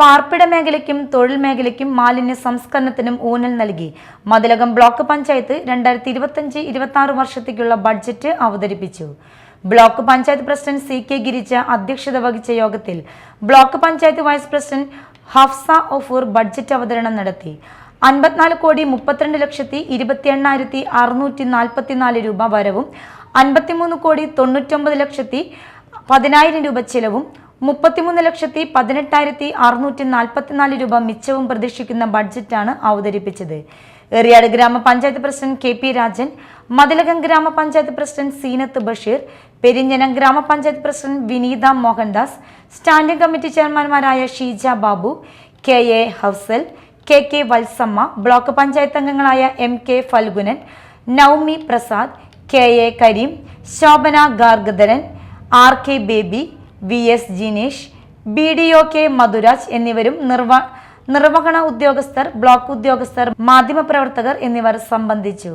പാർപ്പിട മേഖലയ്ക്കും തൊഴിൽ മേഖലയ്ക്കും മാലിന്യ സംസ്കരണത്തിനും ഊന്നൽ നൽകി. മതിലകം ബ്ലോക്ക് പഞ്ചായത്ത് രണ്ടായിരത്തി ഇരുപത്തഞ്ച് ഇരുപത്തി ആറ് വർഷത്തേക്കുള്ള ബഡ്ജറ്റ് അവതരിപ്പിച്ചു. Block panchayat president C K Girija അധ്യക്ഷത വഹിച്ച യോഗത്തിൽ block panchayat vice president Hafsa Ofur budget അവതരണം നടത്തി. അൻപത്തിനാല് കോടി മുപ്പത്തിരണ്ട് ലക്ഷത്തി ഇരുപത്തി എണ്ണായിരത്തി അറുന്നൂറ്റി നാൽപ്പത്തിനാല് രൂപ വരവും അൻപത്തിമൂന്ന് കോടി തൊണ്ണൂറ്റൊമ്പത് ലക്ഷത്തി പതിനായിരം രൂപ ചിലവും മുപ്പത്തിമൂന്ന് ലക്ഷത്തി പതിനെട്ടായിരത്തി അറുന്നൂറ്റി നാൽപ്പത്തിനാല് രൂപ മിച്ചവും പ്രതീക്ഷിക്കുന്ന ബഡ്ജറ്റാണ് അവതരിപ്പിച്ചത്. എറിയാട് ഗ്രാമപഞ്ചായത്ത് president K P Rajan Mathilakam ഗ്രാമപഞ്ചായത്ത് പ്രസിഡന്റ് സീനത്ത് ബഷീർ പെരിഞ്ഞനം ഗ്രാമപഞ്ചായത്ത് president Vineetha Mohandas standing committee ചെയർമാൻമാരായ Sheeja Babu K A Housal K K Valsamma block panchayat അംഗങ്ങളായ M K Phalgunan Naumi Prasad K A Kareem Shobhana Gargadharan R K Baby V S Jineesh B D O K Madhuraj എന്നിവരും നിർവ നിർവഹണ ഉദ്യോഗസ്ഥർ block ഉദ്യോഗസ്ഥർ മാധ്യമപ്രവർത്തകർ എന്നിവർ സംബന്ധിച്ചു.